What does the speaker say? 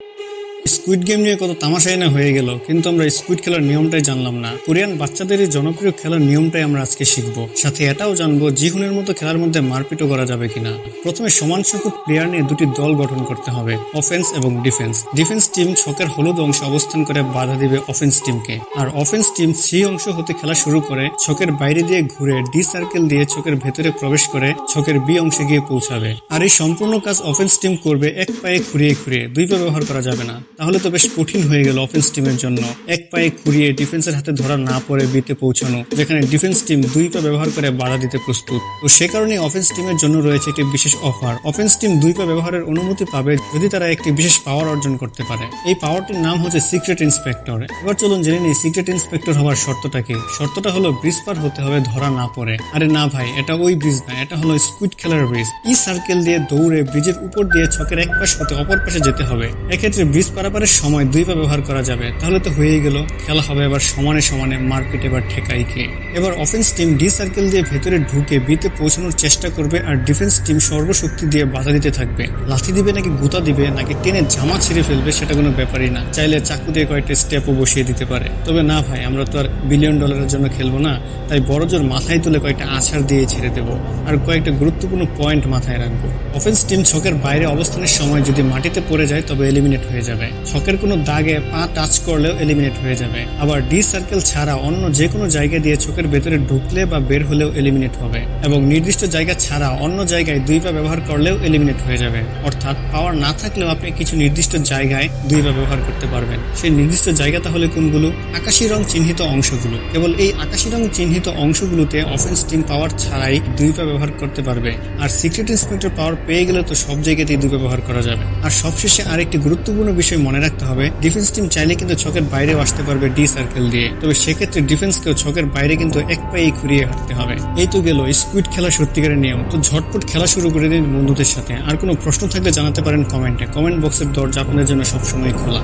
Yeah. Squid game নিয়ে কত তামাশাই না হয়ে গেল, কিন্তু আমরা স্কুইড খেলার নিয়মটাই জানলাম না। কোরিয়ান বাচ্চাদের এই জনপ্রিয় খেলার নিয়মটাই আমরা আজকে শিখব। সাথে এটাও জানব জিহুনের মতো খেলার মধ্যে মারপিটও করা যাবে কিনা। প্রথমে সমান সংখ্যক প্লেয়ার নিয়ে দুটি দল গঠন করতে হবে অফেন্স এবং ডিফেন্স ডিফেন্স টিম ছকের হলুদ অংশে অবস্থান করে বাধা দিবে অফেন্স টিমকে আর অফেন্স টিম সি অংশ হতে খেলা শুরু করে, ছকের বাইরে দিয়ে ঘুরে ডি সার্কেল দিয়ে ছকের ভেতরে প্রবেশ করে ছকের বি অংশে গিয়ে পৌঁছাবে। আর এই সম্পূর্ণ কাজ অফেন্স টিম করবে এক পায়ে খুঁড়িয়ে খুঁড়িয়ে দুই পা ব্যবহার করা যাবে না। তাহলে তো বেশ কঠিন হয়ে গেল অফেন্স টিমের জন্য। এক পায়ে খুঁড়িয়ে ডিফেন্সের হাতে ধরা না পড়ে বিতে পৌঁছানো, যেখানে ডিফেন্স টিম দুই পা ব্যবহার করে বাধা দিতে প্রস্তুত। তো সে কারণে অফেন্স টিমের জন্য রয়েছে একটি বিশেষ অফার অফেন্স টিম দুই পা ব্যবহারের অনুমতি পাবে যদি তারা একটি বিশেষ পাওয়ার অর্জন করতে পারে। এই পাওয়ারটির নাম হচ্ছে সিক্রেট ইন্সপেক্টর এবার চলুন জেনে নিই সিক্রেট ইন্সপেক্টর হওয়ার শর্তটা কি। শর্তটা হলো ব্রিজ পার হতে হবে, ধরা না পড়ে। আরে না ভাই, এটা ওই ব্রিজ না, এটা হলো স্কুইড খেলার ব্রিজ ই সার্কেল দিয়ে দৌড়ে ব্রিজের উপর দিয়ে ছকের এক পাশ হতে অপর পাশে যেতে হবে। এক্ষেত্রে ব্রিজ পারাপারের সময় দুই পা ব্যবহার করা যাবে, তাহলে তো হয়েই গেল। খেলা হবে এবার সমানে সমানে মারপিট এবার ঠেকাই খেয়ে এবার অফেন্স টিম ডি সার্কেল দিয়ে ভেতরে ঢুকে বিতে পৌঁছানোর চেষ্টা করবে আর ডিফেন্স টিম সর্বশক্তি দিয়ে বাধা দিতে থাকবে। লাথি দিবে নাকি গুতা দিবে, নাকি টেনে জামা ছিঁড়ে ফেলবে, সেটা কোনো ব্যাপারই না। চাইলে চাকু দিয়ে কয়েকটা স্টেপও বসিয়ে দিতে পারে। তবে না ভাই, আমরা তো আর বিলিয়ন ডলারের জন্য খেলব না, তাই বড় জোর মাথায় তুলে কয়েকটা আছাড় দিয়ে ছেড়ে দেবো আর কয়েকটা গুরুত্বপূর্ণ পয়েন্ট মাথায় রাখব। অফেন্স টিম ছকের বাইরে অবস্থানের সময় যদি মাটিতে পড়ে যায়, তবে এলিমিনেট হয়ে যাবে। ছকের কোনো দাগে পা টাচ করলেও এলিমিনেট হয়ে যাবে। আবার ডি সার্কেল ছাড়া অন্য যে কোনো জায়গা দিয়ে চোখের ভেতরে ঢুকলে বা বের হলেও এলিমিনেট হবে এবং নির্দিষ্ট জায়গা ছাড়া অন্য জায়গায় দুই পা ব্যবহার করলেও এলিমিনেট হয়ে যাবে। অর্থাৎ পাওয়ার না থাকলেও আপনি কিছু নির্দিষ্ট জায়গায় দুই পা ব্যবহার করতে পারবেন। সেই নির্দিষ্ট জায়গা তাহলে কোনগুলো? আকাশি রং চিহ্নিত অংশগুলো। কেবল এই আকাশি রং চিহ্নিত অংশগুলোতে অফেন্স টিম পাওয়ার ছাড়াই দুই পা ব্যবহার করতে পারবে। আর সিক্রেট ইন্সপেক্টর পাওয়ার পেয়ে গেলে তো সব জায়গাতেই দুই ব্যবহার করা যাবে। আর সবশেষে আরেকটি গুরুত্বপূর্ণ বিষয় মনে রাখতে হবে ডিফেন্স টিম চাইলে কিন্তু ছকের বাইরেও আসতে পারবে ডি সার্কেল দিয়ে। তবে সেক্ষেত্রে ডিফেন্সকেও ছকের বাইরে কিন্তু এক পায়েই ঘুরিয়ে হাঁটতে হবে। এই তো গেল স্কুইড খেলা সত্যিকারের নিয়ম। তো ঝটপট খেলা শুরু করে দিন বন্ধুদের সাথে। আর কোনো প্রশ্ন থাকলে জানাতে পারেন কমেন্টে কমেন্ট বক্সের দরজা আপনাদের জন্য সবসময় খোলা।